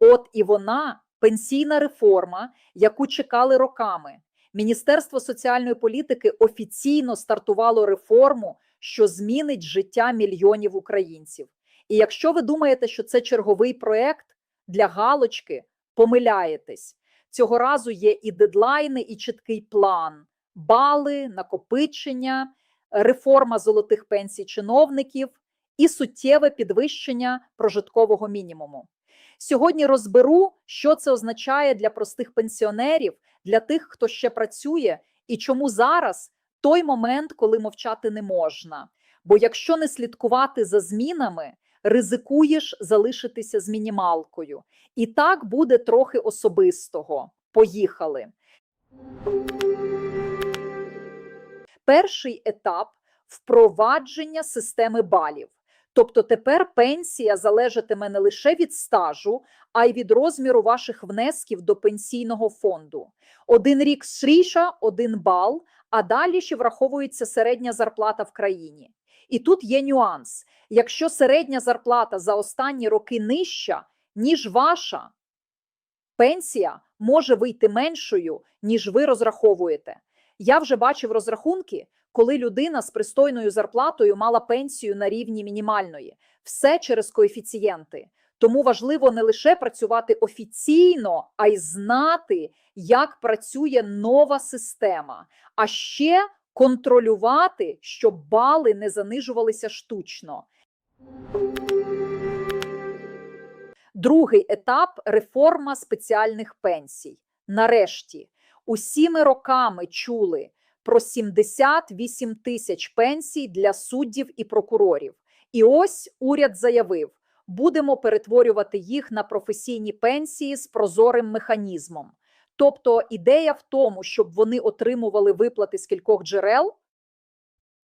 От і вона пенсійна реформа, яку чекали роками. Міністерство соціальної політики офіційно стартувало реформу, що змінить життя мільйонів українців. І якщо ви думаєте, що це черговий проект для галочки, помиляєтесь. Цього разу є і дедлайни, і чіткий план, бали, накопичення, реформа золотих пенсій чиновників і суттєве підвищення прожиткового мінімуму. Сьогодні розберу, що це означає для простих пенсіонерів, для тих, хто ще працює, і чому зараз той момент, коли мовчати не можна. Бо якщо не слідкувати за змінами, ризикуєш залишитися з мінімалкою. І так буде трохи особистого. Поїхали. Перший етап впровадження системи балів. Тобто тепер пенсія залежатиме не лише від стажу, а й від розміру ваших внесків до пенсійного фонду. Один рік сріша, один бал, а далі ще враховується середня зарплата в країні. І тут є нюанс: якщо середня зарплата за останні роки нижча, ніж ваша пенсія може вийти меншою, ніж ви розраховуєте. Я вже бачив розрахунки, коли людина з пристойною зарплатою мала пенсію на рівні мінімальної, все через коефіцієнти. Тому важливо не лише працювати офіційно, а й знати, як працює нова система, а ще контролювати, щоб бали не занижувалися штучно. Другий етап реформа спеціальних пенсій. Нарешті, усіми роками чули про 78 тисяч пенсій для суддів і прокурорів. І ось уряд заявив: будемо перетворювати їх на професійні пенсії з прозорим механізмом. Тобто ідея в тому, щоб вони отримували виплати з кількох джерел,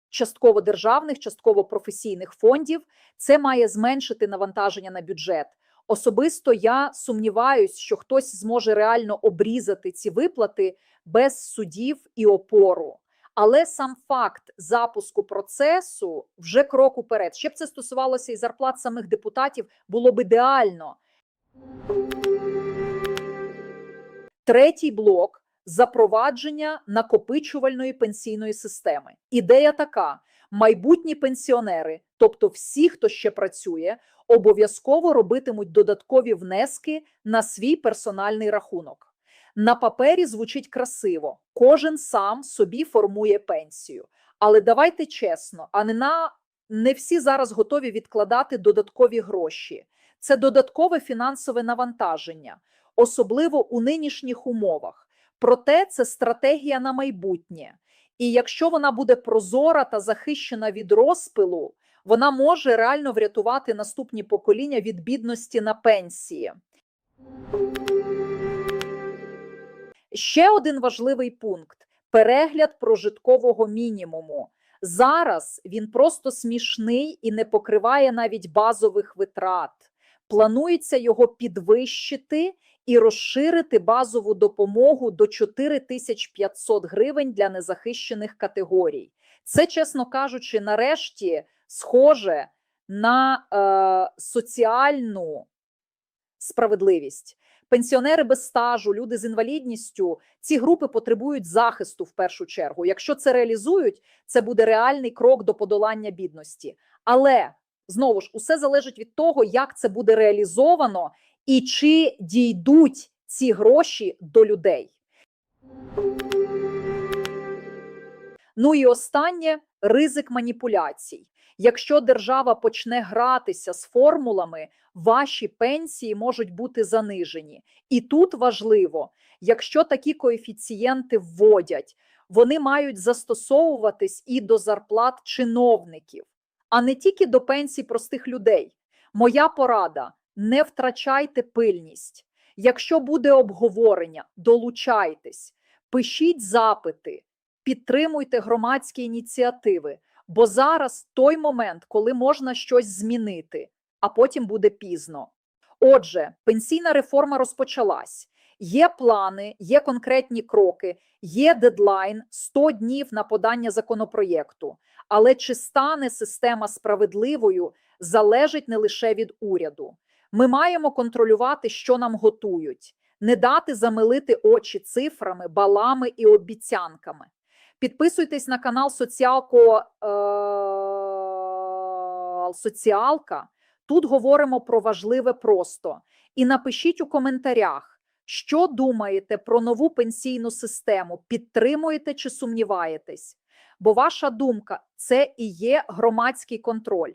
частково державних, частково професійних фондів, це має зменшити навантаження на бюджет. Особисто я сумніваюсь, що хтось зможе реально обрізати ці виплати без судів і опору. Але сам факт запуску процесу вже крок уперед. Ще б це стосувалося і зарплат самих депутатів, було б ідеально. Третій блок запровадження накопичувальної пенсійної системи. Ідея така: майбутні пенсіонери, тобто всі, хто ще працює, обов'язково робитимуть додаткові внески на свій персональний рахунок. На папері звучить красиво, кожен сам собі формує пенсію. Але давайте чесно, а не на не всі зараз готові відкладати додаткові гроші. Це додаткове фінансове навантаження, особливо у нинішніх умовах. Проте це стратегія на майбутнє. І якщо вона буде прозора та захищена від розпилу, вона може реально врятувати наступні покоління від бідності на пенсії. Ще один важливий пункт перегляд прожиткового мінімуму. Зараз він просто смішний і не покриває навіть базових витрат. Планується його підвищити і розширити базову допомогу до 4500 гривень для незахищених категорій. Це, чесно кажучи, нарешті схоже на е, соціальну справедливість. Пенсіонери без стажу, люди з інвалідністю, ці групи потребують захисту в першу чергу. Якщо це реалізують, це буде реальний крок до подолання бідності. Але знову ж усе залежить від того, як це буде реалізовано і чи дійдуть ці гроші до людей. Ну і останнє ризик маніпуляцій. Якщо держава почне гратися з формулами, ваші пенсії можуть бути занижені. І тут важливо, якщо такі коефіцієнти вводять, вони мають застосовуватись і до зарплат чиновників, а не тільки до пенсій простих людей. Моя порада: не втрачайте пильність. Якщо буде обговорення, долучайтесь, пишіть запити, підтримуйте громадські ініціативи. Бо зараз той момент, коли можна щось змінити, а потім буде пізно. Отже, пенсійна реформа розпочалась. Є плани, є конкретні кроки, є дедлайн 100 днів на подання законопроєкту. Але чи стане система справедливою, залежить не лише від уряду. Ми маємо контролювати, що нам готують, не дати замилити очі цифрами, балами і обіцянками. Підписуйтесь на канал Соціалко е, Соціалка. Тут говоримо про важливе просто. І напишіть у коментарях, що думаєте про нову пенсійну систему, підтримуєте чи сумніваєтесь? Бо ваша думка це і є громадський контроль.